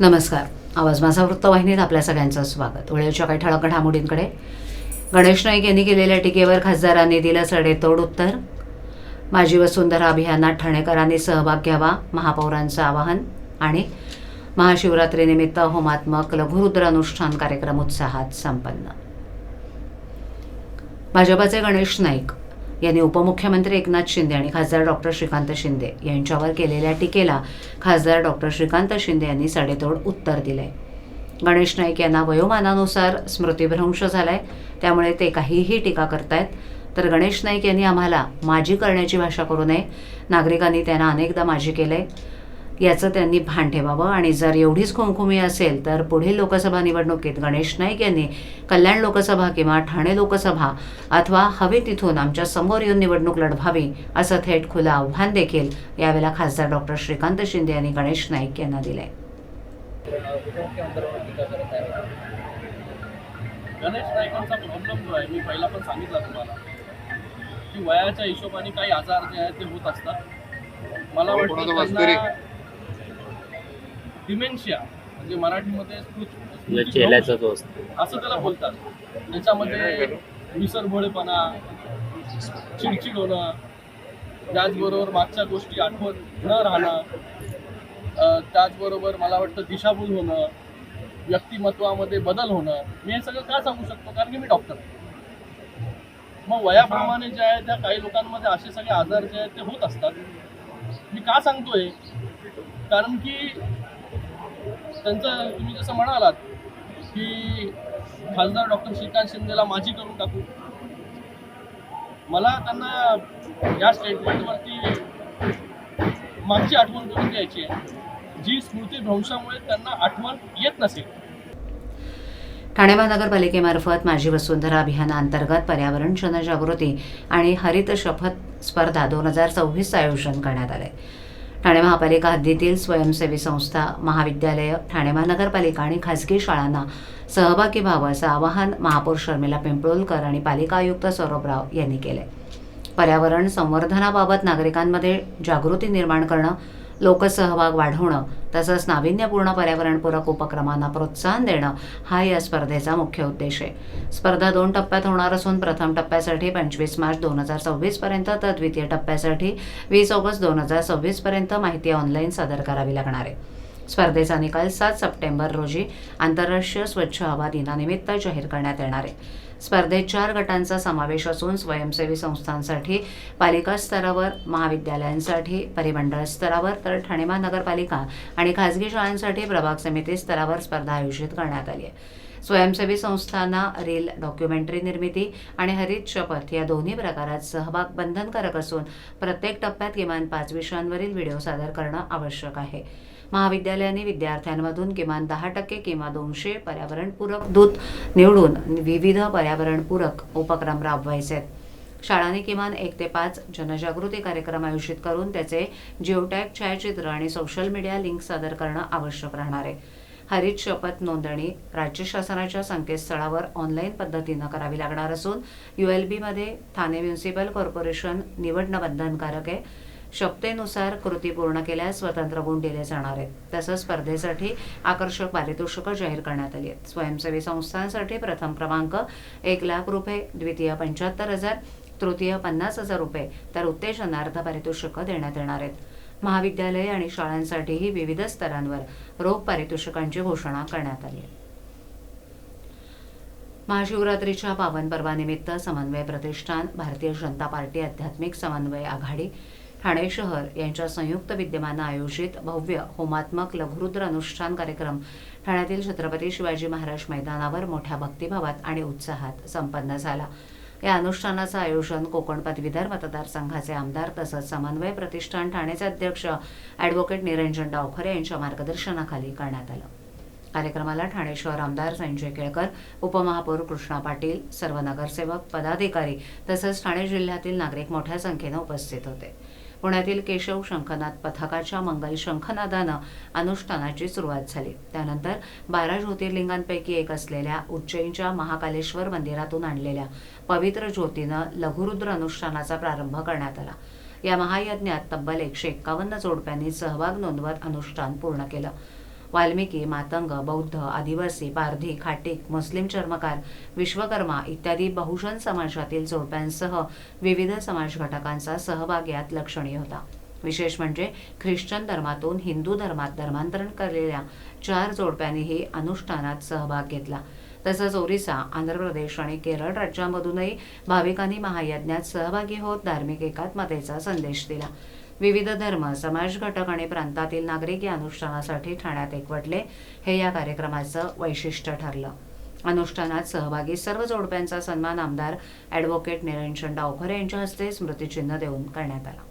नमस्कार. आवाज माझा वृत्तवाहिनीत आपल्या सगळ्यांचं स्वागत. वेळेच्या काही ठळक घडामोडींकडे. गणेश नाईक यांनी केलेल्या टीकेवर खासदारांनी दिलं सडेतोड उत्तर. माजी वसुंधरा अभियानात ठाणेकरांनी सहभाग घ्यावा महापौरांचं आवाहन आणि महाशिवरात्रीनिमित्त होमात्मक लघुरुद्रानुष्ठान कार्यक्रम उत्साहात संपन्न. भाजपाचे गणेश नाईक यांनी उपमुख्यमंत्री एकनाथ शिंदे आणि खासदार डॉक्टर श्रीकांत शिंदे यांच्यावर केलेल्या टीकेला खासदार डॉक्टर श्रीकांत शिंदे यांनी सडेतोड उत्तर दिलंय. गणेश नाईक यांना वयोमानानुसार स्मृतिभ्रंश झालाय त्यामुळे ते काहीही टीका करतायत. तर गणेश नाईक यांनी आम्हाला माजी करण्याची भाषा करू नये. नागरिकांनी त्यांना अनेकदा माजी केलंय. याचं त्यांनी भान ठेवावं. आणि जर एवढीच खुमखुमी असेल तर पुढील लोकसभा निवडणुकीत गणेश नाईक यांनी कल्याण लोकसभा किंवा ठाणे लोकसभा अथवा हवे तिथून आमच्यासमोर येऊन निवडणूक लढवावी असं थेट खुलं आव्हान देखील यावेळेला खासदार डॉक्टर श्रीकांत शिंदे यांनी गणेश नाईक यांना दिलंय. आहे गणेश नाईकांचा प्रॉब्लेम जो आहे मी पहिला पण सांगितला तुम्हाला की वयाच्या हिशोबाने काही आजार जे आहेत ते होत असतात. मला वाटतं त्यांना डिमेन्शिया म्हणजे मराठीमध्ये असतो. असं त्याला बोलतात. त्याच्यामध्ये विसरभोळेपणा चिडचिड होणं त्याचबरोबर मागच्या गोष्टी आठवत न राहणं त्याचबरोबर मला वाटतं दिशाभूल होणं व्यक्तिमत्वामध्ये बदल होणं मी हे सगळं का सांगू शकतो? कारण की मी डॉक्टर. मग वयाप्रमाणे जे आहे त्या काही लोकांमध्ये असे सगळे आजार जे आहेत ते होत असतात. मी का सांगतोय? कारण की त्यांचं तुम्ही जसं म्हणालात की खासदार डॉक्टर श्रीकांत शिंदेला माझी करून टाकू. मला त्यांना या स्टेटमेंटवरती मागची आठवण करून द्यायची आहे. जी स्मृतीभ्रंशामुळे त्यांना आठवण येत नसेल. ठाणे महानगरपालिकेमार्फत माझी वसुंधरा अभियानाअंतर्गत पर्यावरण जनजागृती आणि हरित शपथ स्पर्धा दोन हजार सव्वीसचं आयोजन करण्यात आले ठाणे महापालिका हद्दीतील स्वयंसेवी संस्था महाविद्यालय ठाणे महानगरपालिका आणि खासगी शाळांना सहभागी व्हावं असं आवाहन महापौर शर्मिला पिंपळोलकर आणि पालिका आयुक्त सौरभ राव यांनी केलं पर्यावरण संवर्धनाबाबत नागरिकांमध्ये जागृती निर्माण करणं लोकसहभाग वाढवणं तसंच नाविन्यपूर्ण पर्यावरणपूरक उपक्रमांना प्रोत्साहन देणं हा या स्पर्धेचा मुख्य उद्देश आहे. स्पर्धा दोन टप्प्यात होणार असून प्रथम टप्प्यासाठी पंचवीस मार्च दोन हजार सव्वीसपर्यंत तर द्वितीय टप्प्यासाठी वीस ऑगस्ट दोन हजार सव्वीसपर्यंत माहिती ऑनलाईन सादर करावी लागणार आहे. स्पर्धेचा निकाल सात सप्टेंबर रोजी आंतरराष्ट्रीय स्वच्छ हवा दिनानिमित्त जाहीर करण्यात येणार आहे. स्पर्धेत चार गटांचा समावेश असून स्वयंसेवी संस्थांसाठी पालिका स्तरावर महाविद्यालयांसाठी परिमंडळ स्तरावर तर ठाणे महानगरपालिका आणि खासगी शाळांसाठी प्रभाग समिती स्तरावर स्पर्धा आयोजित करण्यात आली आहे. स्वयंसेवी संस्थांना रील डॉक्युमेंटरी निर्मिती आणि हरित शपथ या दोन्ही प्रकारात सहभाग बंधनकारक असून प्रत्येक टप्प्यात किमान पाच विषयांवरील व्हिडिओ सादर करणं आवश्यक आहे. महाविद्यालयांनी विद्यार्थ्यांमधून किमान दहा टक्के किंवा दोनशे पर्यावरणपूरक दूत निवडून विविध पर्यावरणपूरक उपक्रम राबवायचे आहेत. शाळांनी किमान एक ते पाच जनजागृती कार्यक्रम आयोजित करून त्याचे जिओटॅग छायाचित्र आणि सोशल मीडिया लिंक सादर करणं आवश्यक राहणार आहे. हरित शपथ नोंदणी राज्य शासनाच्या संकेतस्थळावर ऑनलाईन पद्धतीनं करावी लागणार असून यू एल बीमध्ये ठाणे म्युन्सिपल कॉर्पोरेशन निवडणं बंधनकारक आहे. शपथेनुसार कृती पूर्ण केल्यास स्वतंत्र गुण दिले जाणार आहेत. तसंच स्पर्धेसाठी आकर्षक पारितोषिकं जाहीर करण्यात आली आहेत. स्वयंसेवी संस्थांसाठी प्रथम क्रमांक एक लाख रुपये द्वितीय पंच्याहत्तर हजार तृतीय पन्नास हजार रुपये तर उत्तेजनार्थ पारितोषिकं देण्यात येणार आहेत. महाविद्यालये आणि शाळांसाठीही विविध स्तरांवर रोख पारितोषिकांची घोषणा करण्यात आली आहे. महाशिवरात्रीच्या पावन पर्वानिमित्त समन्वय प्रतिष्ठान भारतीय जनता पार्टी आध्यात्मिक समन्वय आघाडी ठाणे शहर यांच्या संयुक्त विद्यमानं आयोजित भव्य होमात्मक लघुरुद्र अनुष्ठान कार्यक्रम ठाण्यातील छत्रपती शिवाजी महाराज मैदानावर मोठ्या भक्तिभावात आणि उत्साहात संपन्न झाला. या अनुष्ठानाचं आयोजन कोकण पदवीधर मतदारसंघाचे आमदार तसंच समन्वय प्रतिष्ठान ठाणेचे अध्यक्ष ॲडव्होकेट निरंजन डावखरे यांच्या मार्गदर्शनाखाली करण्यात आलं. कार्यक्रमाला ठाणे शहर आमदार संजय केळकर उपमहापौर कृष्णा पाटील सर्व नगरसेवक पदाधिकारी तसंच ठाणे जिल्ह्यातील नागरिक मोठ्या संख्येनं उपस्थित होते. पुण्यातील केशव शंखनाद पथकाच्या मंगल शंखनादानं अनुष्ठानाची सुरुवात झाली. त्यानंतर बारा ज्योतिर्लिंगांपैकी एक असलेल्या उज्जैनच्या महाकालेश्वर मंदिरातून आणलेल्या पवित्र ज्योतीनं लघुरुद्र अनुष्ठानाचा प्रारंभ करण्यात आला. या महायज्ञात तब्बल एकशे एक्कावन्न जोडप्यांनी सहभाग नोंदवत अनुष्ठान पूर्ण केलं. वाल्मिकी मातंग बौद्ध आदिवासी पारधी खाटीक मुस्लिम चर्मकार विश्वकर्मा इत्यादी बहुजन समाजातील जोडप्यांसह विविध समाज घटकांचा सहभाग यात लक्षणीय होता. विशेष म्हणजे ख्रिश्चन धर्मातून हिंदू धर्मात धर्मांतरण केलेल्या चार जोडप्यांनीही अनुष्ठानात सहभाग घेतला. तसंच ओरिसा आंध्र प्रदेश आणि केरळ राज्यांमधूनही भाविकांनी महायज्ञात सहभागी होत धार्मिक एकात्मतेचा संदेश दिला. विविध धर्म समाज घटक आणि प्रांतातील नागरिक या अनुष्ठानासाठी ठाण्यात एकवटले हे या कार्यक्रमाचं वैशिष्ट्य ठरलं. अनुष्ठानात सहभागी सर्व जोडप्यांचा सन्मान आमदार ॲडव्होकेट निरंजन डावखरे यांच्या हस्ते स्मृतिचिन्ह देऊन करण्यात आला.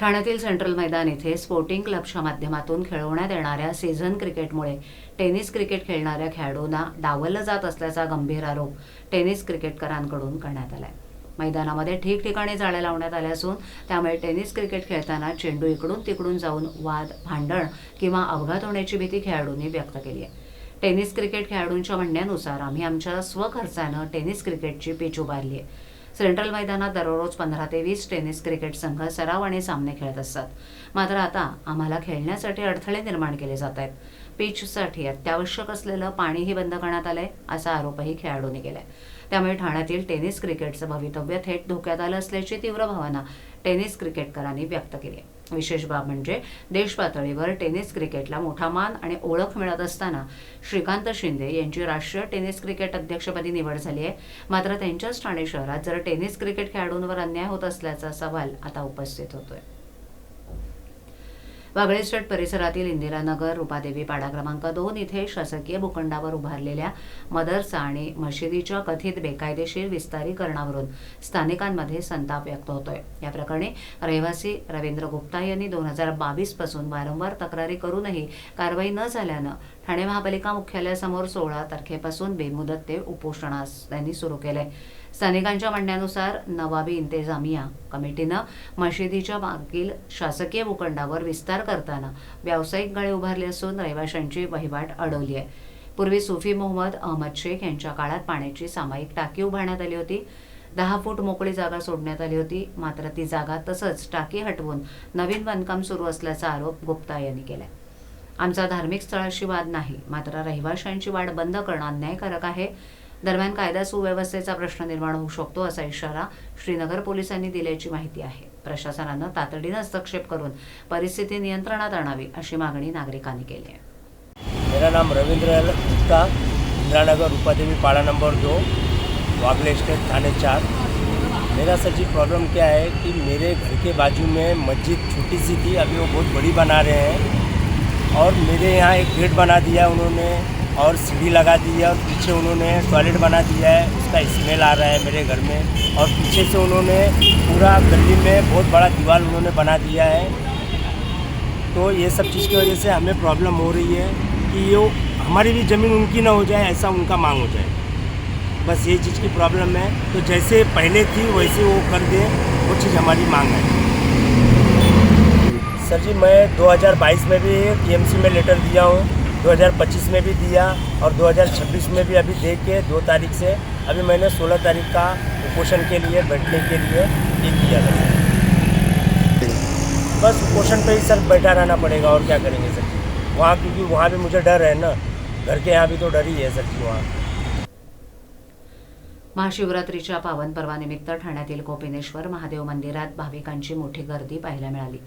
ठाण्यातील सेंट्रल मैदान येथे स्पोर्टिंग क्लबच्या माध्यमातून खेळवण्यात येणाऱ्या सीझन क्रिकेटमुळे टेनिस क्रिकेट खेळणाऱ्या खेळाडूंना डावलं जात असल्याचा गंभीर आरोप टेनिस क्रिकेटकरांकडून करण्यात आला आहे मैदानामध्ये ठिकठिकाणी जाळ्या लावण्यात आल्या असून त्यामुळे टेनिस क्रिकेट खेळताना चेंडू इकडून तिकडून जाऊन वाद भांडण किंवा अपघात होण्याची भीती खेळाडूंनी व्यक्त केली आहे. टेनिस क्रिकेट खेळाडूंच्या म्हणण्यानुसार आम्ही आमच्या स्वखर्चानं टेनिस क्रिकेटची पिच उभारली आहे. सेंट्रल मैदानात दररोज पंधरा ते वीस टेनिस क्रिकेट संघ सराव आणि सामने खेळत असतात. मात्र आता आम्हाला खेळण्यासाठी अडथळे निर्माण केले जात आहेत. पिचसाठी अत्यावश्यक असलेलं पाणीही बंद करण्यात आलंय असा आरोपही खेळाडूंनी केलाय. त्यामुळे ठाण्यातील टेनिस क्रिकेटचं भवितव्य थेट धोक्यात आलं असल्याची तीव्र भावना टेनिस क्रिकेटकरांनी व्यक्त केली आहे. विशेष बाब म्हणजे देश पातळीवर टेनिस क्रिकेटला मोठा मान आणि ओळख मिळत असताना श्रीकांत शिंदे यांची राष्ट्रीय टेनिस क्रिकेट अध्यक्षपदी निवड झाली आहे. मात्र त्यांच्याच ठाणे शहरात जर टेनिस क्रिकेट खेळाडूंवर अन्याय होत असल्याचा सवाल आता उपस्थित होतोय. वागळे परिसरातील इंदिरानगर रूपादेवी पाडा क्रमांक दोन इथे शासकीय भूखंडावर उभारलेल्या मदरसा आणि मशिदीच्या कथित बेकायदेशीर विस्तारीकरणावरून स्थानिकांमध्ये संताप व्यक्त होतोय. या प्रकरणी रहिवासी रवींद्र गुप्ता यांनी दोन हजार बावीसपासून वारंवार तक्रारी करूनही कारवाई न झाल्यानं ठाणे महापालिका मुख्यालयासमोर सोळा तारखेपासून बेमुदत ते उपोषणास त्यांनी सुरू केलंय. स्थानिकांच्या म्हणण्यानुसार नवाबी इंतेजामिया कमिटीनं मशिदीच्या मागील शासकीय भूखंडावर विस्तार करताना व्यावसायिक गळे उभारले असून रहिवाशांची वहिवाट अडवली आहे. पूर्वी सुफी मोहम्मद अहमद शेख यांच्या काळात पाण्याची सामायिक टाकी उभारण्यात आली होती. दहा फूट मोकळी जागा सोडण्यात आली होती. मात्र ती जागा तसंच टाकी हटवून नवीन बांधकाम सुरू असल्याचा आरोप गुप्ता यांनी केला आमचा धार्मिक स्थळाशी वाद नाही. मात्र रहिवाशांची वाढ बंद करणं अन्यायकारक आहे. दरम्यान कायदा सुव्यवस्थेचा प्रश्न निर्माण होऊ शकतो असा इशारा श्रीनगर पोलिसांनी दिल्याची माहिती आहे. प्रशासनानं तातडीनं हस्तक्षेप करून परिस्थिती नियंत्रणात आणावी अशी मागणी नागरिकांनी केली आहे. मेरा नाम रवींद्र गुप्ता इंदिरा उपादेवी पाड़ा नंबर दो वागले स्टेट थाने चार। मेरा सर जी प्रॉब्लम क्या है कि मेरे घर के बाजू में मस्जिद छोटी सी थी अभी वो बहुत बड़ी बना रहे हैं। और मेरे यहाँ एक गेट बना दिया उन्होंने। और सीढ़ी लगा दी है और पीछे उन्होंने टॉयलेट बना दिया है। उसका स्मेल आ रहा है मेरे घर में। और पीछे से उन्होंने पूरा गली में बहुत बड़ा दीवार उन्होंने बना दिया है। तो ये सब चीज़ की वजह से हमें प्रॉब्लम हो रही है कि ये हमारी भी ज़मीन उनकी ना हो जाए, ऐसा उनका मांग हो जाए। बस ये चीज़ की प्रॉब्लम है। तो जैसे पहले थी, वैसे वो कर दें। वो चीज़ हमारी मांग है। सर जी, मैं 2022 में भी टीएमसी में लेटर दिया हूँ। 2025 में भी दिया और 2026 में भी अभी दे के दो तारीख से अभी मैंने 16 तारीख का कुपोषण के लिए बैठने के लिए ये किया था। बस कुपोषण पे ही सर बैठा रहना पड़ेगा और क्या करेंगे सर? जी वहाँ क्योंकि वहाँ भी मुझे डर है ना। घर के यहाँ भी तो डर ही है सर जी वहाँ। महाशिवरात्रीच्या पावन पर्वानिमित्त ठाण्यातील कोपिनेश्वर महादेव मंदिरात भाविकांची मोठी गर्दी पाहायला मिळाली.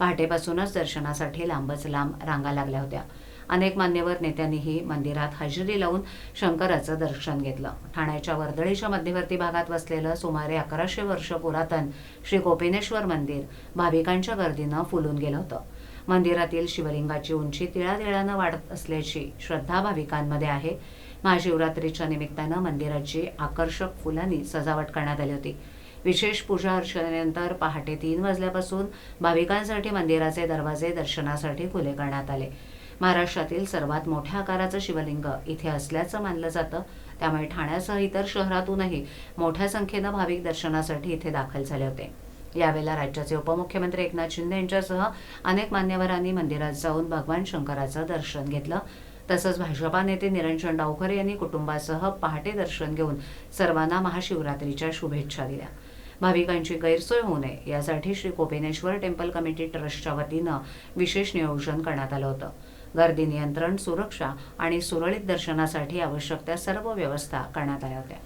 पहाटेपासूनच दर्शनासाठी लांबच लांब रांगा लागल्या होत्या. अनेक मान्यवर नेत्यांनीही मंदिरात हजेरी लावून शंकराचं दर्शन घेतलं. ठाण्याच्या वर्दळीच्या मध्यवर्ती भागात वसलेलं सुमारे अकराशे वर्ष पुरातन श्री गोपिनेश्वर मंदिर भाविकांच्या गर्दीनं फुलून गेलं होतं. मंदिरातील शिवलिंगाची उंची तिळातिळानं वाढत असल्याची श्रद्धा भाविकांमध्ये आहे. महाशिवरात्रीच्या निमित्तानं मंदिराची आकर्षक फुलांनी सजावट करण्यात आली होती. विशेष पूजा अर्चनेनंतर पहाटे तीन वाजल्यापासून भाविकांसाठी मंदिराचे दरवाजे दर्शनासाठी खुले करण्यात आले. महाराष्ट्रातील सर्वात मोठ्या आकाराचं शिवलिंग इथे असल्याचं मानलं जातं. त्यामुळे ठाण्यासह इतर शहरातूनही मोठ्या संख्येनं भाविक दर्शनासाठी इथे दाखल झाले होते. यावेळेला राज्याचे उपमुख्यमंत्री एकनाथ शिंदे यांच्यासह अनेक मान्यवरांनी मंदिरात जाऊन भगवान शंकराचं दर्शन घेतलं. तसंच भाजपा नेते निरंजन डावखरे यांनी कुटुंबासह पहाटे दर्शन घेऊन सर्वांना महाशिवरात्रीच्या शुभेच्छा दिल्या. भाविकांची गैरसोय होऊ नये यासाठी श्री कोपेनेश्वर टेम्पल कमिटी ट्रस्टच्या वतीनं विशेष नियोजन करण्यात आलं होतं. गर्दी नियंत्रण सुरक्षा आणि सुरळीत दर्शनासाठी आवश्यक त्या सर्व व्यवस्था करण्यात आल्या होत्या.